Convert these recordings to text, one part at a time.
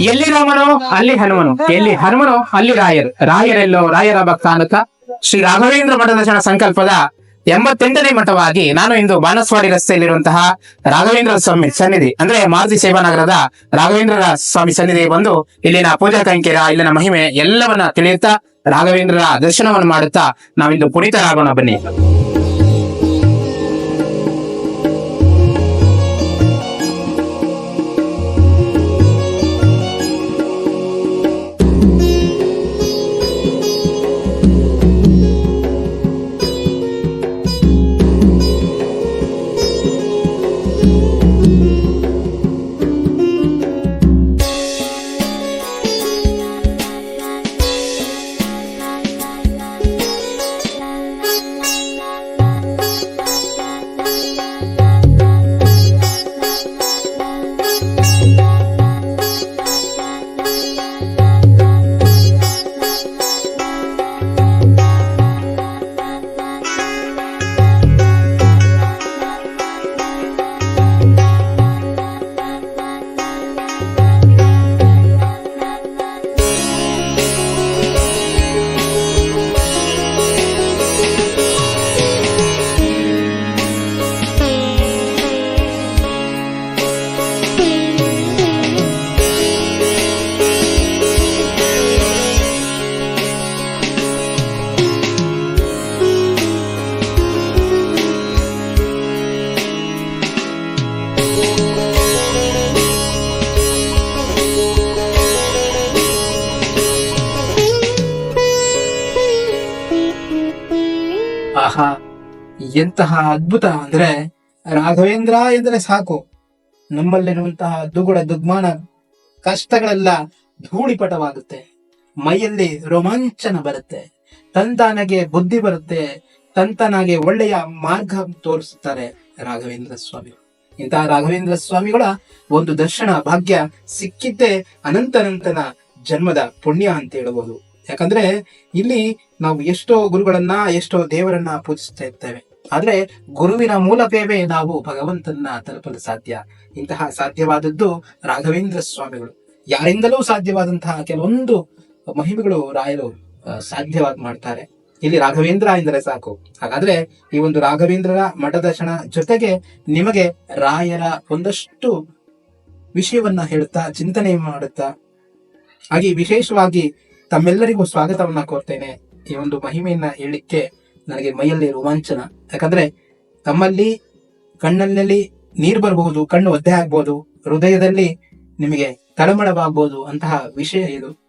ಎಲ್ಲಿ ರಾಮನು? ಅಲ್ಲಿ ಹನುಮನು. ಎಲ್ಲಿ ಹನುಮನು? ಅಲ್ಲಿ ರಾಯರ್. ರಾಯರೆಲ್ಲೋ? ರಾಯರ ಭಕ್ತ ಅನ್ನುತ್ತ ಶ್ರೀ ರಾಘವೇಂದ್ರ ಮಠದ ಜನ ಸಂಕಲ್ಪದ ಎಂಬತ್ತೆಂಟನೇ ಮಠವಾಗಿ ನಾನು ಇಂದು ಬಾನಸ್ವಾಡಿ ರಸ್ತೆಯಲ್ಲಿರುವಂತಹ ರಾಘವೇಂದ್ರ ಸ್ವಾಮಿ ಸನ್ನಿಧಿ, ಅಂದ್ರೆ ಮಾರುತಿ ಸೇವಾನಗರದ ರಾಘವೇಂದ್ರ ಸ್ವಾಮಿ ಸನ್ನಿಧಿ ಬಂದು ಇಲ್ಲಿನ ಪೂಜಾ ಕೈಂಕರ್ಯ, ಇಲ್ಲಿನ ಮಹಿಮೆ ಎಲ್ಲವನ್ನ ತಿಳಿಯುತ್ತಾ ರಾಘವೇಂದ್ರರ ದರ್ಶನವನ್ನು ಮಾಡುತ್ತಾ ನಾವಿಂದು ಪುನೀತರಾಗೋಣ ಬನ್ನಿ. ಎಂತಹ ಅದ್ಭುತ ಅಂದ್ರೆ ರಾಘವೇಂದ್ರ ಎಂದರೆ ಸಾಕು. ನಮ್ಮಲ್ಲಿರುವಂತಹ ದುಗುಡ ದುಗ್ಮಾನ ಕಷ್ಟಗಳೆಲ್ಲ ಧೂಳಿಪಟವಾಗುತ್ತೆ. ಮೈಯಲ್ಲಿ ರೋಮಾಂಚನ ಬರುತ್ತೆ. ತಂತಾನಗೆ ಬುದ್ಧಿ ಬರುತ್ತೆ. ತಂತನಾಗೆ ಒಳ್ಳೆಯ ಮಾರ್ಗ ತೋರಿಸುತ್ತಾರೆ ರಾಘವೇಂದ್ರ ಸ್ವಾಮಿ. ಇಂತಹ ರಾಘವೇಂದ್ರ ಸ್ವಾಮಿಗಳ ಒಂದು ದರ್ಶನ ಭಾಗ್ಯ ಸಿಕ್ಕಿದ್ದೇ ಅನಂತನಂತನ ಜನ್ಮದ ಪುಣ್ಯ ಅಂತ ಹೇಳಬಹುದು ಯಾಕಂದ್ರೆ ಇಲ್ಲಿ ನಾವು ಎಷ್ಟೋ ಗುರುಗಳನ್ನ, ಎಷ್ಟೋ ದೇವರನ್ನ ಪೂಜಿಸ್ತಾ ಇರ್ತೇವೆ. ಆದ್ರೆ ಗುರುವಿನ ಮೂಲಕವೇ ನಾವು ಭಗವಂತನ ತಲುಪಲು ಸಾಧ್ಯ. ಇಂತಹ ಸಾಧ್ಯವಾದದ್ದು ರಾಘವೇಂದ್ರ ಸ್ವಾಮಿಗಳು. ಯಾರಿಂದಲೂ ಸಾಧ್ಯವಾದಂತಹ ಕೆಲವೊಂದು ಮಹಿಮೆಗಳು ರಾಯರು ಸಾಧ್ಯವಾದ ಮಾಡ್ತಾರೆ. ಇಲ್ಲಿ ರಾಘವೇಂದ್ರ ಎಂದರೆ ಸಾಕು. ಹಾಗಾದ್ರೆ ಈ ಒಂದು ರಾಘವೇಂದ್ರರ ಮಠದರ್ಶನ ಜೊತೆಗೆ ನಿಮಗೆ ರಾಯರ ಒಂದಷ್ಟು ವಿಷಯವನ್ನ ಹೇಳುತ್ತಾ ಚಿಂತನೆ ಮಾಡುತ್ತಾ, ಹಾಗೆ ವಿಶೇಷವಾಗಿ ತಮ್ಮೆಲ್ಲರಿಗೂ ಸ್ವಾಗತವನ್ನ ಕೋರ್ತೇನೆ. ಈ ಒಂದು ಮಹಿಮೆಯನ್ನ ಹೇಳಲಿಕ್ಕೆ ನನಗೆ ಮೈಯಲ್ಲಿ ರೋಮಾಂಚನ. ಯಾಕಂದ್ರೆ ತಮ್ಮಲ್ಲಿ ಕಣ್ಣಲ್ಲಿ ನೀರು ಬರಬಹುದು ಕಣ್ಣು ಒದ್ದೆ ಆಗ್ಬಹುದು ಹೃದಯದಲ್ಲಿ ನಿಮಗೆ ತಳಮಳವಾಗಬಹುದು ಅಂತಹ ವಿಷಯ ಇದು.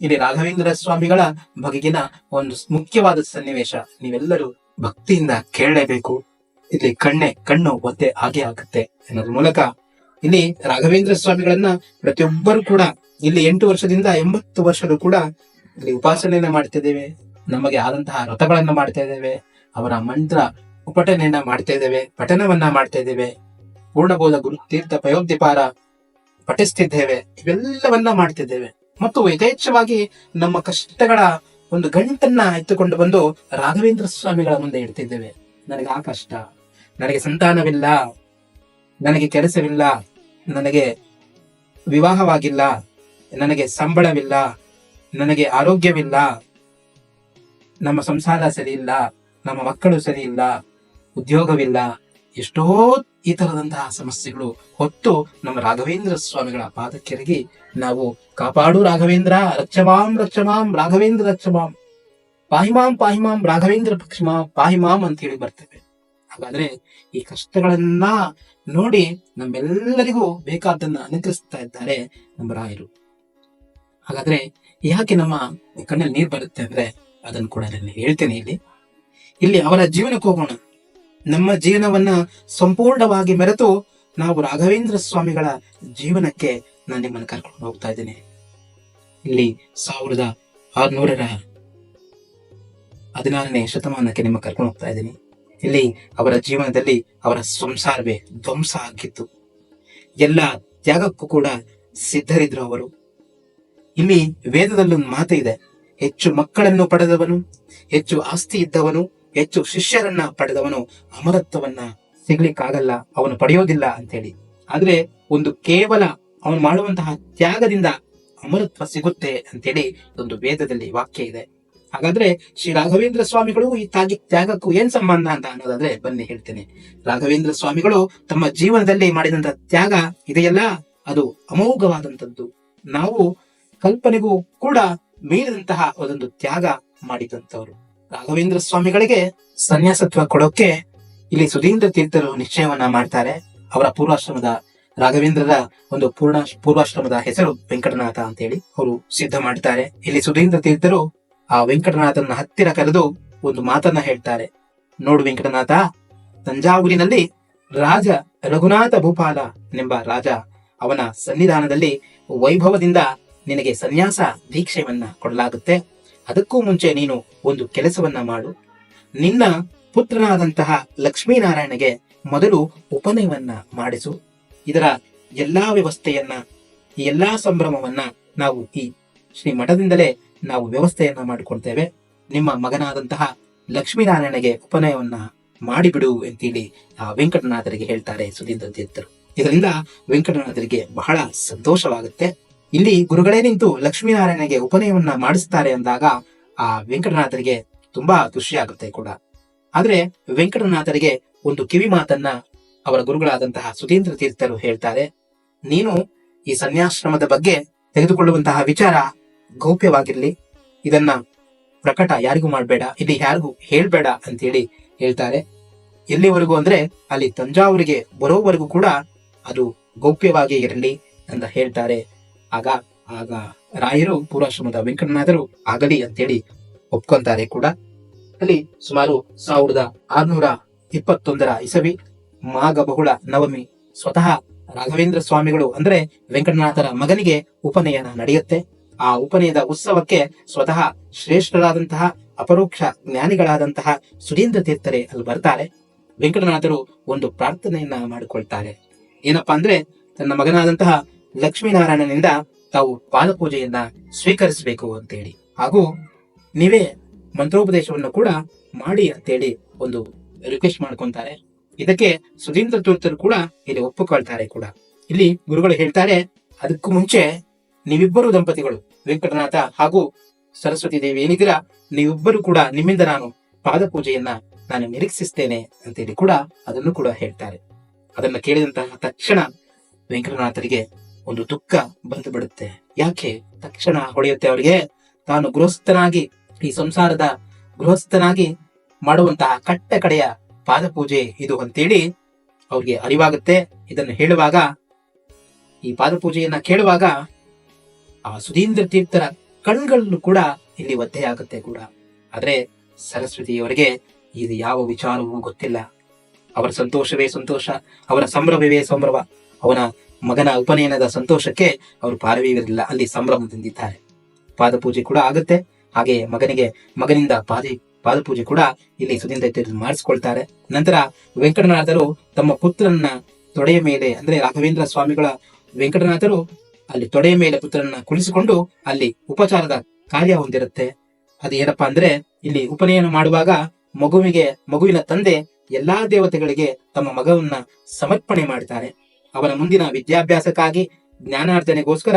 ಇಲ್ಲಿ ರಾಘವೇಂದ್ರ ಸ್ವಾಮಿಗಳ ಬಗೆಗಿನ ಒಂದು ಮುಖ್ಯವಾದ ಸನ್ನಿವೇಶ. ನೀವೆಲ್ಲರೂ ಭಕ್ತಿಯಿಂದ ಕೇಳಲೇಬೇಕು. ಇಲ್ಲಿ ಕಣ್ಣೆ, ಕಣ್ಣು ಒದ್ದೆ ಹಾಗೆ ಆಗುತ್ತೆ ಅನ್ನೋದ್ರ ಮೂಲಕ ಇಲ್ಲಿ ರಾಘವೇಂದ್ರ ಸ್ವಾಮಿಗಳನ್ನ ಪ್ರತಿಯೊಬ್ಬರು ಕೂಡ ಇಲ್ಲಿ ಎಂಟು ವರ್ಷದಿಂದ ಎಂಬತ್ತು ವರ್ಷದ ಕೂಡ ಇಲ್ಲಿ ಉಪಾಸನೆಯನ್ನ ಮಾಡ್ತಿದ್ದೇವೆ. ನಮಗೆ ಆದಂತಹ ವ್ರತಗಳನ್ನ ಮಾಡ್ತಾ ಇದ್ದೇವೆ ಅವರ ಮಂತ್ರ ಉಪಟನೆಯನ್ನ ಮಾಡ್ತಾ ಇದ್ದೇವೆ, ಪಠನವನ್ನ ಮಾಡ್ತಾ ಇದ್ದೇವೆ, ಪೂರ್ಣಬೋಧ ಗುರು ತೀರ್ಥ ಪಯೋದ್ಯಪಾರ ಪಠಿಸ್ತಿದ್ದೇವೆ, ಇವೆಲ್ಲವನ್ನ ಮಾಡ್ತಿದ್ದೇವೆ ಮತ್ತು ಯಥೇಚ್ಛವಾಗಿ ನಮ್ಮ ಕಷ್ಟಗಳ ಒಂದು ಗಂಟನ್ನ ಎತ್ತುಕೊಂಡು ಬಂದು ರಾಘವೇಂದ್ರ ಸ್ವಾಮಿಗಳ ಮುಂದೆ ಇಡ್ತಿದ್ದೇವೆ. ನನಗೆ ಆ ಕಷ್ಟ, ನನಗೆ ಸಂತಾನವಿಲ್ಲ, ನನಗೆ ಕೆಲಸವಿಲ್ಲ, ನನಗೆ ವಿವಾಹವಾಗಿಲ್ಲ, ನನಗೆ ಸಂಬಳವಿಲ್ಲ, ನನಗೆ ಆರೋಗ್ಯವಿಲ್ಲ, ನಮ್ಮ ಸಂಸಾರ ಸರಿ ಇಲ್ಲ, ನಮ್ಮ ಮಕ್ಕಳು ಸರಿ ಇಲ್ಲ ಉದ್ಯೋಗವಿಲ್ಲ, ಎಷ್ಟೋ ಈ ತರದಂತಹ ಸಮಸ್ಯೆಗಳು ಹೊತ್ತು ನಮ್ಮ ರಾಘವೇಂದ್ರ ಸ್ವಾಮಿಗಳ ಪಾದಕ್ಕೆರಗಿ ನಾವು ಕಾಪಾಡು ರಾಘವೇಂದ್ರ, ರಕ್ಷಮಾಂ ರಕ್ಷಮಾಂ, ರಾಘವೇಂದ್ರ, ರಕ್ಷಮಾಂ, ಪಾಹಿಮಾಂ ಪಾಹಿಮಾಂ, ರಾಘವೇಂದ್ರ ಪಕ್ಷಮಾ, ಪಾಹಿಮಾಂ ಅಂತ ಹೇಳಿ ಬರ್ತೇವೆ ಹಾಗಾದ್ರೆ ಈ ಕಷ್ಟಗಳನ್ನ ನೋಡಿ ನಮ್ಮೆಲ್ಲರಿಗೂ ಬೇಕಾದ್ದನ್ನ ಅನುಗ್ರಹಿಸ್ತಾ ಇದ್ದಾರೆ ನಮ್ಮ ರಾಯರು. ಹಾಗಾದ್ರೆ ಯಾಕೆ ನಮ್ಮ ಕಣ್ಣಲ್ಲಿ ನೀರು ಬರುತ್ತೆ ಅಂದ್ರೆ ಅದನ್ನು ಕೂಡ ನಾನು ಹೇಳ್ತೇನೆ ಇಲ್ಲಿ. ಇಲ್ಲಿ ಅವರ ಜೀವನಕ್ಕೆ ಹೋಗೋಣ. ನಮ್ಮ ಜೀವನವನ್ನ ಸಂಪೂರ್ಣವಾಗಿ ಮೆರೆತು ನಾವು ರಾಘವೇಂದ್ರ ಸ್ವಾಮಿಗಳ ಜೀವನಕ್ಕೆ ನಾನು ನಿಮ್ಮನ್ನು ಕರ್ಕೊಂಡು ಹೋಗ್ತಾ ಇದ್ದೇನೆ. ಇಲ್ಲಿ ಸಾವಿರದ ಆರ್ನೂರರ ಹದಿನಾರನೇ ಶತಮಾನಕ್ಕೆ ನಿಮ್ಮ ಕರ್ಕೊಂಡು ಹೋಗ್ತಾ ಇದ್ದೀನಿ. ಇಲ್ಲಿ ಅವರ ಜೀವನದಲ್ಲಿ ಅವರ ಸಂಸಾರವೇ ಧ್ವಂಸ ಆಗಿತ್ತು. ಎಲ್ಲ ತ್ಯಾಗಕ್ಕೂ ಕೂಡ ಸಿದ್ಧರಿದ್ರು ಅವರು. ಇಲ್ಲಿ ವೇದದಲ್ಲೊಂದು ಮಾತು ಇದೆ. ಹೆಚ್ಚು ಮಕ್ಕಳನ್ನು ಪಡೆದವನು, ಹೆಚ್ಚು ಆಸ್ತಿ ಇದ್ದವನು ಹೆಚ್ಚು ಶಿಷ್ಯರನ್ನ ಪಡೆದವನು ಅಮರತ್ವವನ್ನ ಸಿಗ್ಲಿಕ್ಕಾಗಲ್ಲ, ಅವನು ಪಡೆಯೋದಿಲ್ಲ ಅಂತ ಹೇಳಿ ಆದ್ರೆ ಒಂದು ಕೇವಲ ಅವನು ಮಾಡುವಂತಹ ತ್ಯಾಗದಿಂದ ಅಮರತ್ವ ಸಿಗುತ್ತೆ ಅಂತೇಳಿ ಒಂದು ವೇದದಲ್ಲಿ ವಾಕ್ಯ ಇದೆ. ಹಾಗಾದ್ರೆ ಶ್ರೀ ರಾಘವೇಂದ್ರ ಸ್ವಾಮಿಗಳು ಈ ತಾಗಿ ತ್ಯಾಗಕ್ಕೂ ಏನ್ ಸಂಬಂಧ ಅಂತ ಅನ್ನೋದಾದ್ರೆ ಬನ್ನಿ ಹೇಳ್ತೇನೆ. ರಾಘವೇಂದ್ರ ಸ್ವಾಮಿಗಳು ತಮ್ಮ ಜೀವನದಲ್ಲಿ ಮಾಡಿದಂತ ತ್ಯಾಗ ಇದೆಯಲ್ಲ, ಅದು ಅಮೋಘವಾದಂಥದ್ದು. ನಾವು ಕಲ್ಪನೆಗೂ ಕೂಡ ಮೀರಿದಂತಹ ಒಂದೊಂದು ತ್ಯಾಗ ಮಾಡಿದಂತವರು ರಾಘವೇಂದ್ರ ಸ್ವಾಮಿಗಳಿಗೆ ಸನ್ಯಾಸತ್ವ ಕೊಡೋಕೆ ಇಲ್ಲಿ ಸುಧೀಂದ್ರ ತೀರ್ಥರು ನಿಶ್ಚಯವನ್ನ ಮಾಡ್ತಾರೆ. ಅವರ ಪೂರ್ವಾಶ್ರಮದ ರಾಘವೇಂದ್ರರ ಒಂದು ಪೂರ್ಣ ಪೂರ್ವಾಶ್ರಮದ ಹೆಸರು ವೆಂಕಟನಾಥ ಅಂತ ಹೇಳಿ ಅವರು ಸಿದ್ಧ ಮಾಡ್ತಾರೆ. ಇಲ್ಲಿ ಸುಧೀಂದ್ರ ತೀರ್ಥರು ಆ ವೆಂಕಟನಾಥನ ಹತ್ತಿರ ಕರೆದು ಒಂದು ಮಾತನ್ನ ಹೇಳ್ತಾರೆ. ನೋಡು ವೆಂಕಟನಾಥ, ತಂಜಾವೂರಿನಲ್ಲಿ ರಾಜ ರಘುನಾಥ ಭೂಪಾಲ ಎಂಬ ರಾಜ ಅವನ ಸನ್ನಿಧಾನದಲ್ಲಿ ವೈಭವದಿಂದ ನಿನಗೆ ಸನ್ಯಾಸ ದೀಕ್ಷೆಯನ್ನ ಕೊಡಲಾಗುತ್ತೆ. ಅದಕ್ಕೂ ಮುಂಚೆ ನೀನು ಒಂದು ಕೆಲಸವನ್ನ ಮಾಡು. ನಿನ್ನ ಪುತ್ರನಾದಂತಹ ಲಕ್ಷ್ಮೀನಾರಾಯಣಗೆ ಮೊದಲು ಉಪನಯವನ್ನ ಮಾಡಿಸು. ಇದರ ಎಲ್ಲಾ ವ್ಯವಸ್ಥೆಯನ್ನ, ಎಲ್ಲಾ ಸಂಭ್ರಮವನ್ನ ನಾವು ಈ ಶ್ರೀ ಮಠದಿಂದಲೇ ನಾವು ವ್ಯವಸ್ಥೆಯನ್ನ ಮಾಡಿಕೊಡ್ತೇವೆ. ನಿಮ್ಮ ಮಗನಾದಂತಹ ಲಕ್ಷ್ಮೀನಾರಾಯಣಗೆ ಉಪನಯವನ್ನ ಮಾಡಿಬಿಡು ಅಂತೇಳಿ ಆ ವೆಂಕಟನಾಥರಿಗೆ ಹೇಳ್ತಾರೆ ಸುಧೀಂದ್ರ ತೀರ್ಥರು. ಇದರಿಂದ ವೆಂಕಟನಾಥರಿಗೆ ಬಹಳ ಸಂತೋಷವಾಗುತ್ತೆ. ಇಲ್ಲಿ ಗುರುಗಳೇ ನಿಂತು ಲಕ್ಷ್ಮೀನಾರಾಯಣಗೆ ಉಪನಯವನ್ನ ಮಾಡಿಸ್ತಾರೆ ಅಂದಾಗ ಆ ವೆಂಕಟನಾಥರಿಗೆ ತುಂಬಾ ಖುಷಿ ಆಗುತ್ತೆ ಕೂಡ. ಆದ್ರೆ ವೆಂಕಟನಾಥರಿಗೆ ಒಂದು ಕಿವಿ ಮಾತನ್ನ ಅವರ ಗುರುಗಳಾದಂತಹ ಸುಧೀಂದ್ರ ತೀರ್ಥರು ಹೇಳ್ತಾರೆ, ನೀನು ಈ ಸನ್ಯಾಶ್ರಮದ ಬಗ್ಗೆ ತೆಗೆದುಕೊಳ್ಳುವಂತಹ ವಿಚಾರ ಗೌಪ್ಯವಾಗಿರ್ಲಿ. ಇದನ್ನ ಪ್ರಕಟ ಯಾರಿಗೂ ಮಾಡಬೇಡ, ಇಲ್ಲಿ ಯಾರಿಗೂ ಹೇಳ್ಬೇಡ ಅಂತೇಳಿ ಹೇಳ್ತಾರೆ. ಎಲ್ಲಿವರೆಗೂ ಅಂದ್ರೆ ಅಲ್ಲಿ ತಂಜಾವೂರಿಗೆ ಬರೋವರೆಗೂ ಕೂಡ ಅದು ಗೌಪ್ಯವಾಗಿ ಇರಲಿ ಅಂತ ಹೇಳ್ತಾರೆ. ಆಗ ಆಗ ರಾಯರು ಪೂರ್ವಾಶ್ರಮದ ವೆಂಕಟನಾಥರು ಆಗಲಿ ಅಂತೇಳಿ ಒಪ್ಕೊಂತಾರೆ ಕೂಡ. ಅಲ್ಲಿ ಸುಮಾರು ಸಾವಿರದ ಆರ್ನೂರ ಇಪ್ಪತ್ತೊಂದರ ಇಸವಿ ಮಾಘ ಬಹುಳ ನವಮಿ ಸ್ವತಃ ರಾಘವೇಂದ್ರ ಸ್ವಾಮಿಗಳು ಅಂದ್ರೆ ವೆಂಕಟನಾಥರ ಮಗನಿಗೆ ಉಪನಯನ ನಡೆಯುತ್ತೆ. ಆ ಉಪನಯದ ಉತ್ಸವಕ್ಕೆ ಸ್ವತಃ ಶ್ರೇಷ್ಠರಾದಂತಹ, ಅಪರೋಕ್ಷ ಜ್ಞಾನಿಗಳಾದಂತಹ ಸುಧೀಂದ್ರ ತೀರ್ಥರೇ ಅಲ್ಲಿ ಬರ್ತಾರೆ. ವೆಂಕಟನಾಥರು ಒಂದು ಪ್ರಾರ್ಥನೆಯನ್ನ ಮಾಡಿಕೊಳ್ತಾರೆ. ಏನಪ್ಪಾ ಅಂದ್ರೆ, ತನ್ನ ಮಗನಾದಂತಹ ಲಕ್ಷ್ಮೀನಾರಾಯಣನಿಂದ ತಾವು ಪಾದಪೂಜೆಯನ್ನ ಸ್ವೀಕರಿಸಬೇಕು ಅಂತೇಳಿ. ಹಾಗೂ ನೀವೇ ಮಂತ್ರೋಪದೇಶವನ್ನು ಕೂಡ ಮಾಡಿ ಅಂತೇಳಿ ಒಂದು ರಿಕ್ವೆಸ್ಟ್ ಮಾಡ್ಕೊಂತಾರೆ. ಇದಕ್ಕೆ ಸುಧೀಂದ್ರ ತೀರ್ಥರು ಕೂಡ ಇಲ್ಲಿ ಒಪ್ಪಿಕೊಳ್ತಾರೆ ಕೂಡ. ಇಲ್ಲಿ ಗುರುಗಳು ಹೇಳ್ತಾರೆ, ಅದಕ್ಕೂ ಮುಂಚೆ ನೀವಿಬ್ಬರು ದಂಪತಿಗಳು, ವೆಂಕಟನಾಥ ಹಾಗೂ ಸರಸ್ವತಿ ದೇವಿ ಏನಿದ್ದೀರಾ, ನೀವಿಬ್ಬರು ಕೂಡ ನಿಮ್ಮಿಂದ ನಾನು ಪಾದ ಪೂಜೆಯನ್ನ ನಾನು ನಿರೀಕ್ಷಿಸ್ತೇನೆ ಅಂತೇಳಿ ಕೂಡ ಅದನ್ನು ಕೂಡ ಹೇಳ್ತಾರೆ. ಅದನ್ನ ಕೇಳಿದಂತಹ ತಕ್ಷಣ ವೆಂಕಟನಾಥರಿಗೆ ಒಂದು ದುಃಖ ಬಂದು ಬಿಡುತ್ತೆ ಯಾಕೆ? ತಕ್ಷಣ ಹೊಳೆಯುತ್ತೆ ಅವರಿಗೆ ತಾನು ಗೃಹಸ್ಥನಾಗಿ, ಈ ಸಂಸಾರದ ಗೃಹಸ್ಥನಾಗಿ ಮಾಡುವಂತಹ ಕಟ್ಟ ಕಡೆಯ ಪಾದ ಪೂಜೆ ಇದು ಅಂತೇಳಿ ಅವ್ರಿಗೆ ಅರಿವಾಗುತ್ತೆ. ಇದನ್ನು ಹೇಳುವಾಗ, ಈ ಪಾದಪೂಜೆಯನ್ನ ಕೇಳುವಾಗ ಆ ಸುಧೀಂದ್ರ ತೀರ್ಥರ ಕಣ್ಗಳನ್ನು ಕೂಡ ಇಲ್ಲಿ ಒದ್ದೆಯಾಗುತ್ತೆ ಕೂಡ. ಆದ್ರೆ ಸರಸ್ವತಿಯವರಿಗೆ ಇದು ಯಾವ ವಿಚಾರವೂ ಗೊತ್ತಿಲ್ಲ. ಅವರ ಸಂತೋಷವೇ ಸಂತೋಷ, ಅವರ ಸಂಭ್ರಮವೇ ಸಂಭ್ರಮ, ಅವನ ಮಗನ ಉಪನಯನದ ಸಂತೋಷಕ್ಕೆ ಅವರು ಪಾರವೀರಲಿಲ್ಲ ಅಲ್ಲಿ ಸಂಭ್ರಮದಿಂದಿದ್ದಾರೆ ಪಾದಪೂಜೆ ಕೂಡ ಆಗುತ್ತೆ. ಹಾಗೆ ಮಗನಿಗೆ, ಮಗನಿಂದ ಪಾದ, ಪಾದಪೂಜೆ ಕೂಡ ಇಲ್ಲಿ ಸುಧೀಂದ್ರ ಮಾಡಿಸ್ಕೊಳ್ತಾರೆ. ನಂತರ ವೆಂಕಟನಾಥರು ತಮ್ಮ ಪುತ್ರನ ತೊಡೆಯ ಮೇಲೆ, ಅಂದ್ರೆ ರಾಘವೇಂದ್ರ ಸ್ವಾಮಿಗಳ ವೆಂಕಟನಾಥರು ಅಲ್ಲಿ ತೊಡೆಯ ಮೇಲೆ ಪುತ್ರನ ಕುಳಿಸಿಕೊಂಡು ಅಲ್ಲಿ ಉಪಚಾರದ ಕಾರ್ಯ ಹೊಂದಿರುತ್ತೆ. ಅದು ಏನಪ್ಪಾ ಅಂದ್ರೆ, ಇಲ್ಲಿ ಉಪನಯನ ಮಾಡುವಾಗ ಮಗುವಿಗೆ, ಮಗುವಿನ ತಂದೆ ಎಲ್ಲಾ ದೇವತೆಗಳಿಗೆ ತಮ್ಮ ಮಗವನ್ನ ಸಮರ್ಪಣೆ ಮಾಡ್ತಾರೆ. ಅವನ ಮುಂದಿನ ವಿದ್ಯಾಭ್ಯಾಸಕ್ಕಾಗಿ ಜ್ಞಾನಾರ್ಜನೆಗೋಸ್ಕರ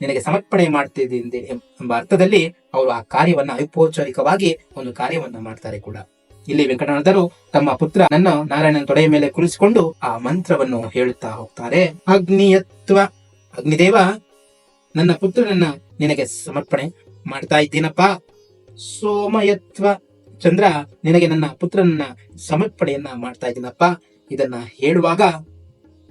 ನಿನಗೆ ಸಮರ್ಪಣೆ ಮಾಡ್ತಿದ್ದೆ ಎಂಬ ಅರ್ಥದಲ್ಲಿ ಅವರು ಆ ಕಾರ್ಯವನ್ನ ಔಪಚಾರಿಕವಾಗಿ ಒಂದು ಕಾರ್ಯವನ್ನ ಮಾಡ್ತಾರೆ ಕೂಡ. ಇಲ್ಲಿ ವೆಂಕಟನಾಥರು ತಮ್ಮ ಪುತ್ರ ನನ್ನ ನಾರಾಯಣನ ತೊಡೆಯ ಮೇಲೆ ಕುಳಿಸಿಕೊಂಡು ಆ ಮಂತ್ರವನ್ನು ಹೇಳುತ್ತಾ ಹೋಗ್ತಾರೆ. ಅಗ್ನಿಯತ್ವ, ಅಗ್ನಿದೇವ, ನನ್ನ ಪುತ್ರನನ್ನ ನಿನಗೆ ಸಮರ್ಪಣೆ ಮಾಡ್ತಾ ಇದ್ದೀನಪ್ಪ. ಸೋಮಯತ್ವ, ಚಂದ್ರ ನಿನಗೆ ನನ್ನ ಪುತ್ರನನ್ನ ಸಮರ್ಪಣೆಯನ್ನ ಮಾಡ್ತಾ ಇದ್ದೀನಪ್ಪ. ಇದನ್ನ ಹೇಳುವಾಗ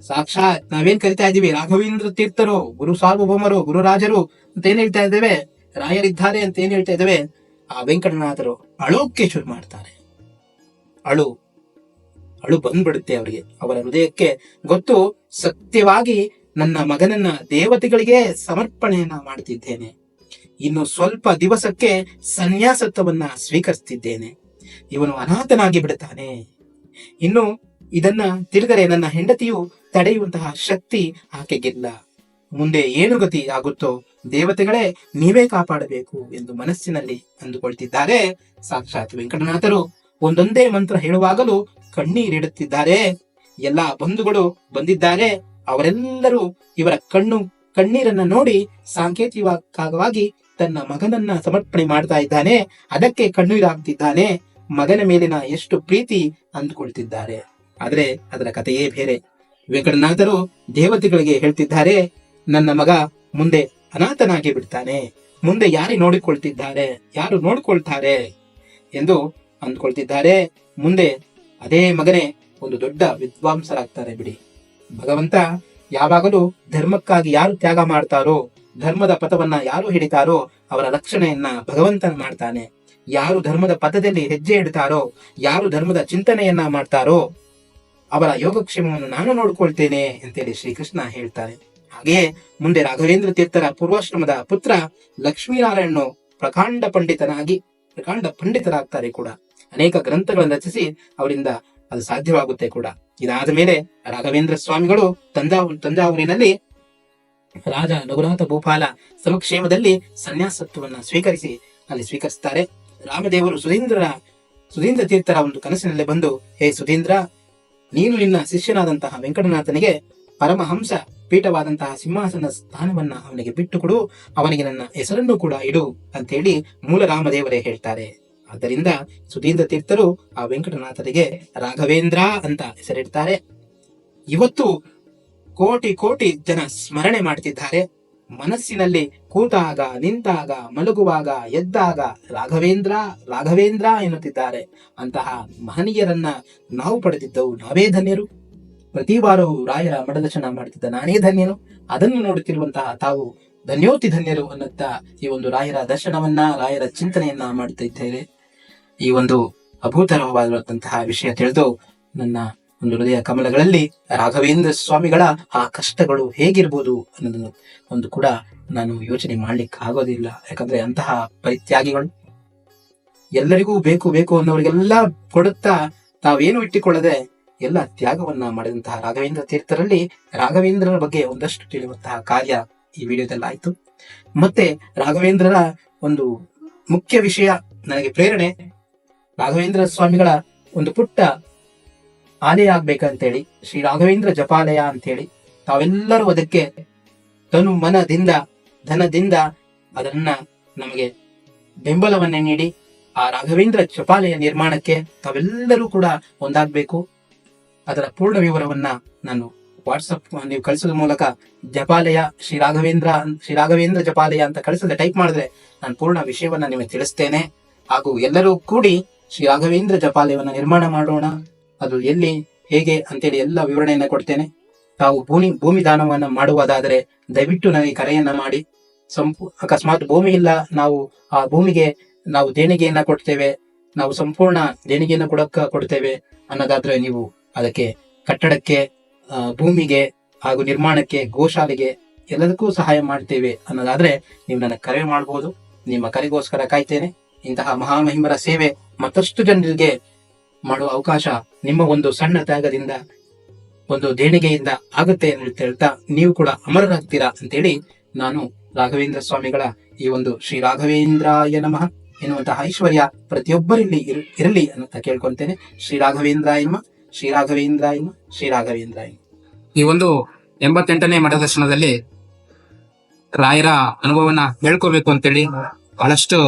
ಸಾಕ್ಷಾತ್ ನಾವೇನ್ ಕರಿತಾ ಇದೀವಿ? ರಾಘವೇಂದ್ರ ತೀರ್ಥರು, ಗುರು ಸಾರ್ವಭೌಮರು ಗುರುರಾಜರು ಅಂತ ಏನ್ ಹೇಳ್ತಾ ಇದ್ದೇವೆ? ರಾಯರಿದ್ದಾರೆ ಅಂತ ಏನ್ ಹೇಳ್ತಾ ಇದ್ದೇವೆ? ಆ ವೆಂಕಟನಾಥರು ಅಳೋಕೆ ಶುರು ಮಾಡ್ತಾರೆ. ಅಳು ಅಳು ಬಂದ್ಬಿಡುತ್ತೆ ಅವರಿಗೆ. ಅವರ ಹೃದಯಕ್ಕೆ ಗೊತ್ತು, ಸತ್ಯವಾಗಿ ನನ್ನ ಮಗನನ್ನ ದೇವತೆಗಳಿಗೆ ಸಮರ್ಪಣೆಯನ್ನ ಮಾಡ್ತಿದ್ದೇನೆ. ಇನ್ನು ಸ್ವಲ್ಪ ದಿವಸಕ್ಕೆ ಸನ್ಯಾಸತ್ವವನ್ನ ಸ್ವೀಕರಿಸ್ತಿದ್ದೇನೆ. ಇವನು ಅನಾಥನಾಗಿ ಬಿಡುತ್ತಾನೆ. ಇನ್ನು ಇದನ್ನ ತಿಳಿದರೆ ನನ್ನ ಹೆಂಡತಿಯು ತಡೆಯುವಂತಹ ಶಕ್ತಿ ಆಕೆಗಿಲ್ಲ. ಮುಂದೆ ಏನು ಗತಿ ಆಗುತ್ತೋ ದೇವತೆಗಳೇ ನೀವೇ ಕಾಪಾಡಬೇಕು ಎಂದು ಮನಸ್ಸಿನಲ್ಲಿ ಅಂದುಕೊಳ್ತಿದ್ದಾರೆ. ಸಾಕ್ಷಾತ್ ವೆಂಕಟನಾಥರು ಒಂದೊಂದೇ ಮಂತ್ರ ಹೇಳುವಾಗಲೂ ಕಣ್ಣೀರಿಡುತ್ತಿದ್ದಾರೆ ಎಲ್ಲಾ ಬಂಧುಗಳು ಬಂದಿದ್ದಾರೆ. ಅವರೆಲ್ಲರೂ ಇವರ ಕಣ್ಣು, ಕಣ್ಣೀರನ್ನ ನೋಡಿ ಸಾಂಕೇತಿಕವಾಗಿ ತನ್ನ ಮಗನನ್ನ ಸಮರ್ಪಣೆ ಮಾಡ್ತಾ ಇದ್ದಾನೆ. ಅದಕ್ಕೆ ಕಣ್ಣೀರಾಗ್ತಿದ್ದಾನೆ. ಮಗನ ಮೇಲಿನ ಎಷ್ಟು ಪ್ರೀತಿ ಅಂದುಕೊಳ್ತಿದ್ದಾರೆ. ಆದ್ರೆ ಅದರ ಕಥೆಯೇ ಬೇರೆ. ವೆಂಕಟನಾಥರು ದೇವತೆಗಳಿಗೆ ಹೇಳ್ತಿದ್ದಾರೆ, ನನ್ನ ಮಗ ಮುಂದೆ ಅನಾಥನಾಗಿ ಬಿಡ್ತಾನೆ. ಮುಂದೆ ಯಾರು ನೋಡಿಕೊಳ್ತಿದ್ದಾರೆ, ಯಾರು ನೋಡಿಕೊಳ್ತಾರೆ? ಎಂದು ಅಂದ್ಕೊಳ್ತಿದ್ದಾರೆ. ಮುಂದೆ ಅದೇ ಮಗನೇ ಒಂದು ದೊಡ್ಡ ವಿದ್ವಾಂಸರಾಗ್ತಾರೆ ಬಿಡಿ. ಭಗವಂತ ಯಾವಾಗಲೂ ಧರ್ಮಕ್ಕಾಗಿ ಯಾರು ತ್ಯಾಗ ಮಾಡ್ತಾರೋ, ಧರ್ಮದ ಪಥವನ್ನ ಯಾರು ಹಿಡಿತಾರೋ, ಅವರ ರಕ್ಷಣೆಯನ್ನ ಭಗವಂತನ ಮಾಡ್ತಾನೆ. ಯಾರು ಧರ್ಮದ ಪಥದಲ್ಲಿ ಹೆಜ್ಜೆ ಇಡ್ತಾರೋ, ಯಾರು ಧರ್ಮದ ಚಿಂತನೆಯನ್ನ ಮಾಡ್ತಾರೋ ಅವರ ಯೋಗಕ್ಷೇಮವನ್ನು ನಾನು ನೋಡಿಕೊಳ್ತೇನೆ ಅಂತೇಳಿ ಶ್ರೀಕೃಷ್ಣ ಹೇಳ್ತಾರೆ. ಹಾಗೆಯೇ ಮುಂದೆ ರಾಘವೇಂದ್ರ ತೀರ್ಥರ ಪೂರ್ವಾಶ್ರಮದ ಪುತ್ರ ಲಕ್ಷ್ಮೀನಾರಾಯಣನು ಪ್ರಕಾಂಡ ಪಂಡಿತನಾಗಿ ಪ್ರಕಾಂಡ ಪಂಡಿತರಾಗ್ತಾರೆ ಕೂಡ. ಅನೇಕ ಗ್ರಂಥಗಳನ್ನು ರಚಿಸಿ ಅವರಿಂದ ಅದು ಸಾಧ್ಯವಾಗುತ್ತೆ ಕೂಡ. ಇದಾದ ಮೇಲೆ ರಾಘವೇಂದ್ರ ಸ್ವಾಮಿಗಳು ತಂಜಾವು ತಂಜಾವೂರಿನಲ್ಲಿ ರಾಜ ರಘುನಾಥ ಭೂಪಾಲ ಸಮಕ್ಷೇಮದಲ್ಲಿ ಸನ್ಯಾಸತ್ವವನ್ನು ಸ್ವೀಕರಿಸಿ ಅಲ್ಲಿ ಸ್ವೀಕರಿಸ್ತಾರೆ. ರಾಮದೇವರು ಸುಧೀಂದ್ರರ ಸುಧೀಂದ್ರ ತೀರ್ಥರ ಒಂದು ಕನಸಿನಲ್ಲಿ ಬಂದು, ಹೇ ಸುಧೀಂದ್ರ ನೀನು ನಿನ್ನ ಶಿಷ್ಯನಾದಂತಹ ವೆಂಕಟನಾಥನಿಗೆ ಪರಮಹಂಸ ಪೀಠವಾದಂತಹ ಸಿಂಹಾಸನ ಸ್ಥಾನವನ್ನ ಅವನಿಗೆ ಬಿಟ್ಟು ಕೊಡು ಅವನಿಗೆ ನನ್ನ ಹೆಸರನ್ನು ಕೂಡ ಇಡು ಅಂತೇಳಿ ಮೂಲ ರಾಮದೇವರೇ ಹೇಳ್ತಾರೆ. ಆದ್ದರಿಂದ ಸುಧೀಂದ್ರ ತೀರ್ಥರು ಆ ವೆಂಕಟನಾಥನಿಗೆ ರಾಘವೇಂದ್ರ ಅಂತ ಹೆಸರಿಡ್ತಾರೆ. ಇವತ್ತು ಕೋಟಿ ಕೋಟಿ ಜನ ಸ್ಮರಣೆ ಮಾಡ್ತಿದ್ದಾರೆ. ಮನಸ್ಸಿನಲ್ಲಿ ಕೂತಾಗ, ನಿಂತಾಗ, ಮಲಗುವಾಗ ಎದ್ದಾಗ ರಾಘವೇಂದ್ರ ರಾಘವೇಂದ್ರ ಎನ್ನುತ್ತಿದ್ದಾರೆ. ಅಂತಹ ಮಹನೀಯರನ್ನ ನಾವು ಪಡೆದಿದ್ದವು ನಾವೇ ಧನ್ಯರು. ಪ್ರತಿ ವಾರವೂ ರಾಯರ ಮಡದರ್ಶನ ಮಾಡುತ್ತಿದ್ದ ನಾನೇ ಧನ್ಯನು. ಅದನ್ನು ನೋಡುತ್ತಿರುವಂತಹ ತಾವು ಧನ್ಯೋತಿ ಧನ್ಯರು ಅನ್ನುತ್ತಾ ಈ ಒಂದು ರಾಯರ ದರ್ಶನವನ್ನ, ರಾಯರ ಚಿಂತನೆಯನ್ನ ಮಾಡುತ್ತಿದ್ದೇವೆ ಈ ಒಂದು ಅಭೂತರವಾದಂತಹ ವಿಷಯ ತಿಳಿದು ನನ್ನ ಒಂದು ಹೃದಯ ಕಮಲಗಳಲ್ಲಿ ರಾಘವೇಂದ್ರ ಸ್ವಾಮಿಗಳ ಆ ಕಷ್ಟಗಳು ಹೇಗಿರ್ಬೋದು ಅನ್ನೋದನ್ನು ಒಂದು ಕೂಡ ನಾನು ಯೋಚನೆ ಮಾಡ್ಲಿಕ್ಕೆ ಆಗೋದಿಲ್ಲ ಯಾಕಂದ್ರೆ ಅಂತಹ ಪರಿತ್ಯಾಗಿಗಳು ಎಲ್ಲರಿಗೂ ಬೇಕು ಬೇಕು ಅನ್ನೋರಿಗೆಲ್ಲ ಕೊಡುತ್ತಾ ತಾವೇನು ಇಟ್ಟುಕೊಳ್ಳದೆ ಎಲ್ಲ ತ್ಯಾಗವನ್ನ ಮಾಡಿದಂತಹ ರಾಘವೇಂದ್ರ ತೀರ್ಥರಲ್ಲಿ ರಾಘವೇಂದ್ರರ ಬಗ್ಗೆ ಒಂದಷ್ಟು ತಿಳಿಯುವಂತಹ ಕಾರ್ಯ ಈ ವಿಡಿಯೋದಲ್ಲಿ ಆಯ್ತು. ಮತ್ತೆ ರಾಘವೇಂದ್ರರ ಒಂದು ಮುಖ್ಯ ವಿಷಯ ನನಗೆ ಪ್ರೇರಣೆ. ರಾಘವೇಂದ್ರ ಸ್ವಾಮಿಗಳ ಒಂದು ಪುಟ್ಟ ಆಲಯ ಆಗ್ಬೇಕಂತೇಳಿ ಶ್ರೀ ರಾಘವೇಂದ್ರ ಜಪಾಲಯ ಅಂತೇಳಿ ತಾವೆಲ್ಲರೂ ಅದಕ್ಕೆ ತನು ಮನದಿಂದ, ಧನದಿಂದ ಅದನ್ನ ನಮಗೆ ಬೆಂಬಲವನ್ನ ನೀಡಿ, ಆ ರಾಘವೇಂದ್ರ ಜಪಾಲಯ ನಿರ್ಮಾಣಕ್ಕೆ ತಾವೆಲ್ಲರೂ ಕೂಡ ಒಂದಾಗಬೇಕು. ಅದರ ಪೂರ್ಣ ವಿವರವನ್ನ ನಾನು ವಾಟ್ಸಪ್ ನೀವು ಕಳಿಸೋದ್ರ ಮೂಲಕ ಜಪಾಲಯ, ಶ್ರೀ ರಾಘವೇಂದ್ರ ಶ್ರೀ ರಾಘವೇಂದ್ರ ಜಪಾಲಯ ಅಂತ ಕಳಿಸಿದ್ರೆ ಟೈಪ್ ಮಾಡಿದ್ರೆ ನಾನು ಪೂರ್ಣ ವಿಷಯವನ್ನ ನಿಮಗೆ ತಿಳಿಸ್ತೇನೆ. ಹಾಗೂ ಎಲ್ಲರೂ ಕೂಡಿ ಶ್ರೀ ರಾಘವೇಂದ್ರ ಜಪಾಲಯವನ್ನ ನಿರ್ಮಾಣ ಮಾಡೋಣ. ಅದು ಎಲ್ಲಿ, ಹೇಗೆ ಅಂತೇಳಿ ಎಲ್ಲ ವಿವರಣೆಯನ್ನ ಕೊಡ್ತೇನೆ. ತಾವು ಭೂಮಿ ಭೂಮಿ ದಾನವನ್ನ ಮಾಡುವುದಾದರೆ ದಯವಿಟ್ಟು ನನಗೆ ಕರೆಯನ್ನ ಮಾಡಿ. ಸಂಪೂ, ಅಕಸ್ಮಾತ್ ಭೂಮಿ ಇಲ್ಲ, ನಾವು ಆ ಭೂಮಿಗೆ ನಾವು ದೇಣಿಗೆಯನ್ನ ಕೊಡ್ತೇವೆ. ನಾವು ಸಂಪೂರ್ಣ ದೇಣಿಗೆಯನ್ನ ಕೊಡಕ್ಕ ಕೊಡ್ತೇವೆ ಅನ್ನೋದಾದ್ರೆ ನೀವು ಅದಕ್ಕೆ ಕಟ್ಟಡಕ್ಕೆ ಭೂಮಿಗೆ ಹಾಗೂ ನಿರ್ಮಾಣಕ್ಕೆ, ಗೋಶಾಲೆಗೆ ಎಲ್ಲದಕ್ಕೂ ಸಹಾಯ ಮಾಡ್ತೇವೆ ಅನ್ನೋದಾದ್ರೆ ನೀವು ನನ್ನ ಕರೆ ಮಾಡಬಹುದು ನಿಮ್ಮ ಕರೆಗೋಸ್ಕರ ಕಾಯ್ತೇನೆ. ಇಂತಹ ಮಹಾಮಹಿಮರ ಸೇವೆ ಮತ್ತಷ್ಟು ಜನರಿಗೆ ಮಾಡುವ ಅವಕಾಶ ನಿಮ್ಮ ಒಂದು ಸಣ್ಣ ತ್ಯಾಗದಿಂದ, ಒಂದು ದೇಣಿಗೆಯಿಂದ ಆಗುತ್ತೆ ಅಂತ ಹೇಳ್ತಾ ನೀವು ಕೂಡ ಅಮರರಾಗ್ತೀರಾ ಅಂತೇಳಿ ನಾನು ರಾಘವೇಂದ್ರ ಸ್ವಾಮಿಗಳ ಈ ಒಂದು ಶ್ರೀ ರಾಘವೇಂದ್ರಾಯ ನಮಃ ಎನ್ನುವಂತಹ ಐಶ್ವರ್ಯ ಪ್ರತಿಯೊಬ್ಬರಲ್ಲಿ ಇರ್- ಇರಲಿ ಅಂತ ಕೇಳ್ಕೊಂತೇನೆ ಶ್ರೀ ರಾಘವೇಂದ್ರಾಯ ನಮಃ, ಶ್ರೀ ರಾಘವೇಂದ್ರಾಯ ನಮಃ, ಶ್ರೀ ರಾಘವೇಂದ್ರಾಯ. ಈ ಒಂದು ಎಂಬತ್ತೆಂಟನೇ ಮಠದರ್ಶನದಲ್ಲಿ ರಾಯರ ಅನುಭವನ ಹೇಳ್ಕೋಬೇಕು ಅಂತೇಳಿ ಬಹಳಷ್ಟು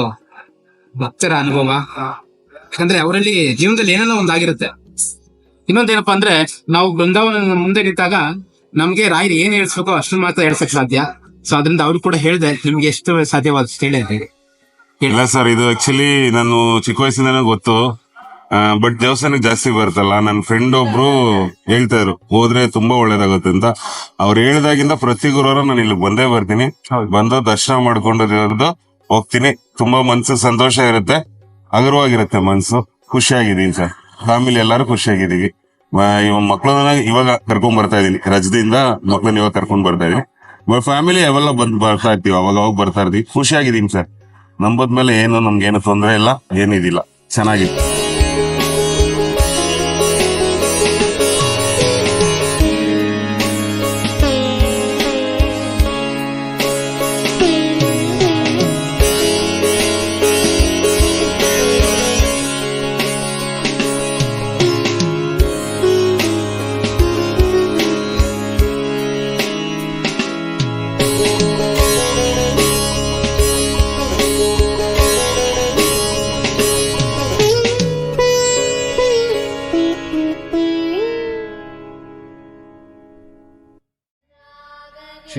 ಭಕ್ತರ ಅನುಭವ ಯಾಕಂದ್ರೆ ಅವರಲ್ಲಿ ಜೀವನದಲ್ಲಿ ಏನೇನೋ ಒಂದಾಗಿರುತ್ತೆ ಇನ್ನೊಂದೇನಪ್ಪಾ ಅಂದ್ರೆ ನಾವು ಬೃಂದಾವನ ಮುಂದೆ ನಿಂತಾಗ ನಮ್ಗೆ ರಾಯರು ಏನ್ ಹೇಳ್ಸ್ಬೇಕೋ ಅಷ್ಟು ಮಾತ್ರ ಹೇಳ್ಸಕ್ ಸಾಧ್ಯ. ಸೊ ಅದರಿಂದ ಅವ್ರು ಕೂಡ ಹೇಳ್ದೆ ನಿಮ್ಗೆ ಎಷ್ಟು ಸಾಧ್ಯವಾದಷ್ಟು ಹೇಳಿದ್ರಿ ಇಲ್ಲ ಸರ್ ಇದು ಆಕ್ಚುಲಿ ನಾನು ಚಿಕ್ಕ ವಯಸ್ಸಿಂದಾನು ಗೊತ್ತು. ಬಟ್ ದೇವಸ್ಥಾನಕ್ಕೆ ಜಾಸ್ತಿ ಬರ್ತಲ್ಲ ನನ್ನ ಫ್ರೆಂಡ್ ಒಬ್ರು ಹೇಳ್ತಾ ಇದ್ರು ಹೋದ್ರೆ ತುಂಬಾ ಒಳ್ಳೇದಾಗುತ್ತೆ ಅಂತ. ಅವ್ರು ಹೇಳಿದಾಗಿಂದ ಪ್ರತಿ ಗುರುವಾರ ನಾನು ಇಲ್ಲಿ ಬಂದೇ ಬರ್ತೀನಿ. ಬಂದು ದರ್ಶನ ಮಾಡ್ಕೊಂಡು ಹೋಗ್ತೀನಿ. ತುಂಬಾ ಮನ್ಸು ಸಂತೋಷ ಇರುತ್ತೆ. ಹಗುರವಾಗಿರುತ್ತೆ ಮನಸ್ಸು ಖುಷಿಯಾಗಿದ್ದೀನಿ ಸರ್. ಫ್ಯಾಮಿಲಿ ಎಲ್ಲರೂ ಖುಷಿಯಾಗಿದ್ದೀವಿ. ಮಕ್ಕಳನ್ನ ಇವಾಗ ಕರ್ಕೊಂಡ್ ಬರ್ತಾ ಇದೀನಿ ರಜದಿಂದ ಮಕ್ಕಳನ್ನ ಇವಾಗ ಕರ್ಕೊಂಡ್ ಬರ್ತಾ ಇದೀನಿ ಫ್ಯಾಮಿಲಿ ಅವೆಲ್ಲ ಬಂದ್ ಬರ್ತಾ ಇರ್ತೀವಿ. ಅವಾಗ ಅವಾಗ ಬರ್ತಾ ಇರ್ತೀವಿ. ಖುಷಿಯಾಗಿದ್ದೀನಿ ಸರ್. ನಂಬದ್ಮೇಲೆ ಏನು, ನಮ್ಗೇನು ತೊಂದರೆ ಇಲ್ಲ, ಏನಿದಿಲ್ಲ. ಚೆನ್ನಾಗಿದೆ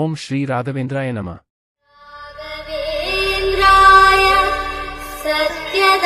ஓம் ஸ்ரீ ராகவேந்திராய நம. சத்யதன்மரதாய